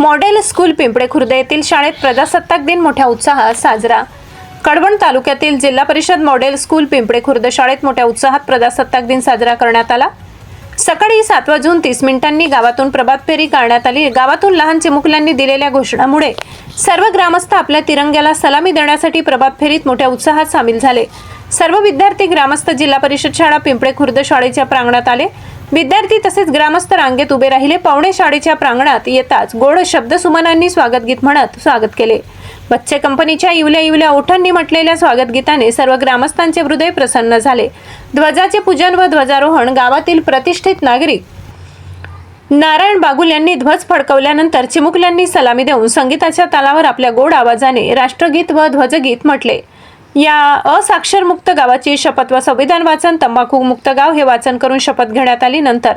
Model school Pimple Khurd येथील शाळेत प्रजासत्ताक दिन मोठ्या उत्साहात साजरा. कडवण तालुक्यातील जिल्हा परिषद मॉडेल स्कूल पिंपळे खुर्द शाळेत मोठ्या उत्साहात प्रजासत्ताक दिन साजरा करण्यात आला. सकाळी सात वाजून तीस मिनिटांनी गावातून प्रभात फेरी काढण्यात आली. गावातून लहान चिमुकल्यांनी दिलेल्या घोषणामुळे सर्व ग्रामस्थ आपल्या तिरंग्याला सलामी देण्यासाठी प्रभात फेरीत मोठ्या उत्साहात सामील झाले. सर्व विद्यार्थी ग्रामस्थ जिल्हा परिषद शाळा पिंपळे खुर्द शाळेच्या प्रांगणात आले. विद्यार्थी तसेच ग्रामस्थ रांगेत उभे राहिले. पावणे शाळेच्या प्रांगणात येताच गोड शब्दसुमनांनी स्वागत गीत म्हणत स्वागत केले. बच्चे कंपनीच्या इवल्या इवल्या ओठांनी म्हटलेल्या स्वागत गीताने सर्व ग्रामस्थांचे हृदय प्रसन्न झाले. ध्वजाचे पूजन व ध्वजारोहण गावातील प्रतिष्ठित नागरिक नारायण बागुल यांनी ध्वज फडकवल्यानंतर चिमुकल्यांनी सलामी देऊन संगीताच्या तालावर आपल्या गोड आवाजाने राष्ट्रगीत व ध्वजगीत म्हटले. या असाक्षरमुक्त गावाची शपथ व संविधान वाचन तंबाखू मुक्त गाव हे वाचन करून शपथ घेण्यात आली नंतर.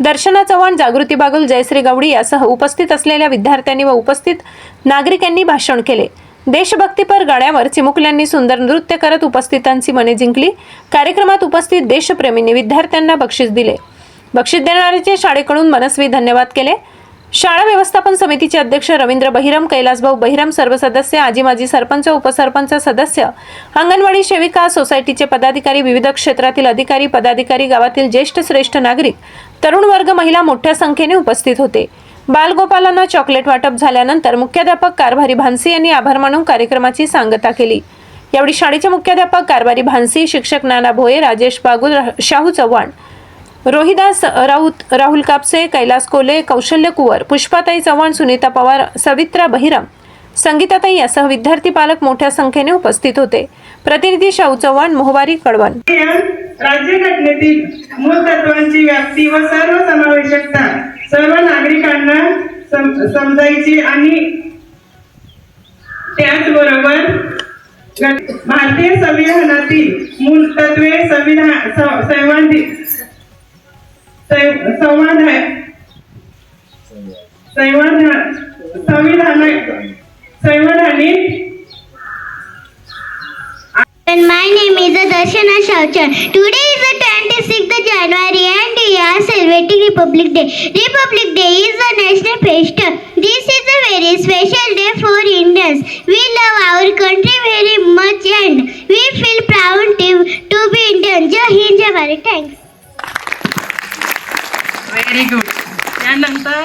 दर्शना चव्हाण जागृती बागुल जयश्री गवडी यासह उपस्थित असलेल्या विद्यार्थ्यांनी व उपस्थित नागरिकांनी भाषण केले. देशभक्तीपर गाण्यावर चिमुकल्यांनी सुंदर नृत्य करत उपस्थितांची मने जिंकली. कार्यक्रमात उपस्थित देशप्रेमींनी विद्यार्थ्यांना बक्षीस दिले. बक्षीस देणाऱ्याचे शाळेकडून मनस्वी धन्यवाद केले. शाळा व्यवस्थापन समितीचे अध्यक्ष रवींद्र बहिरम कैलासभाऊ बहिरम सर्व सदस्य आजी माजी सरपंच उपसरपंच सदस्य अंगणवाडी सेविका सोसायटीचे पदाधिकारी विविध क्षेत्रातील अधिकारी पदाधिकारी गावातील ज्येष्ठ श्रेष्ठ नागरिक तरुण वर्ग महिला मोठ्या संख्येने उपस्थित होते. बालगोपालांना चॉकलेट वाटप झाल्यानंतर मुख्याध्यापक कारभारी भानसी यांनी आभार मानून कार्यक्रमाची सांगता केली. यावेळी शाळेचे मुख्याध्यापक कारभारी भानसी शिक्षक नाना भोये राजेश बागुल शाहू चव्हाण रोहिदास राऊत राहुल कापसे कैलास कोले कौशल्य कुवर पुष्पाताई चव्हाण सुनीता पवार सवित्रा बहिरम संगीताताई यासह विद्यार्थी पालक मोठ्या संख्येने उपस्थित होते. प्रतिनिधी शाहू चव्हाण मोहवारी कडवण राज्यघटनेतील मूळ तत्वांची व्याप्ती व सर्व समावेशकता सर्व नागरिकांना समजायची आणि त्याचबरोबर भारतीय संविधानातील मूल तत्वे संविधान स- संवादी- सं- संवाद संविधान संविधान संविधानिक And my name is Darshana Shauchan. Today is the 26th January and we are celebrating Republic Day. Republic Day is a national festival. This is a very special day for Indians. We love our country very much and त्यानंतर